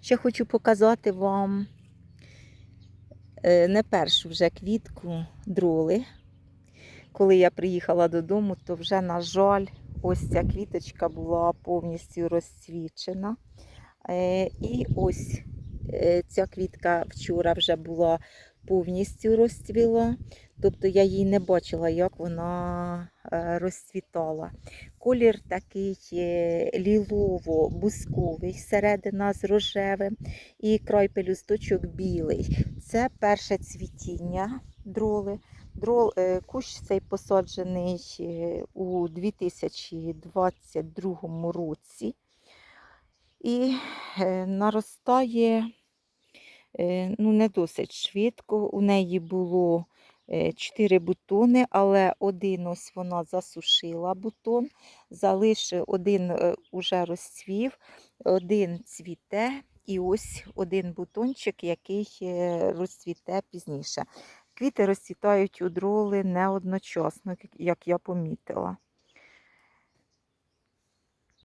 Ще хочу показати вам е, не першу вже квітку дроли. Коли я приїхала додому, то вже, на жаль, ось ця квіточка була повністю розцвічена. Е, І ось е, ця квітка вчора вже була повністю розцвіла. Тобто я її не бачила, як вона е, розцвітала. Колір такий е, лілово-бусковий, середина з рожевим і край пелюсточок білий. Це перше цвітіння дроли. Дрол, е, кущ цей посаджений у 2022 році і наростає ну, не досить швидко. У неї було е, чотири бутони, але один ось вона засушила бутон, залишив один е, уже розцвів, один цвіте, і ось один бутончик, який е, розцвіте пізніше. Квіти розцвітають у дроли не одночасно, як- як я помітила.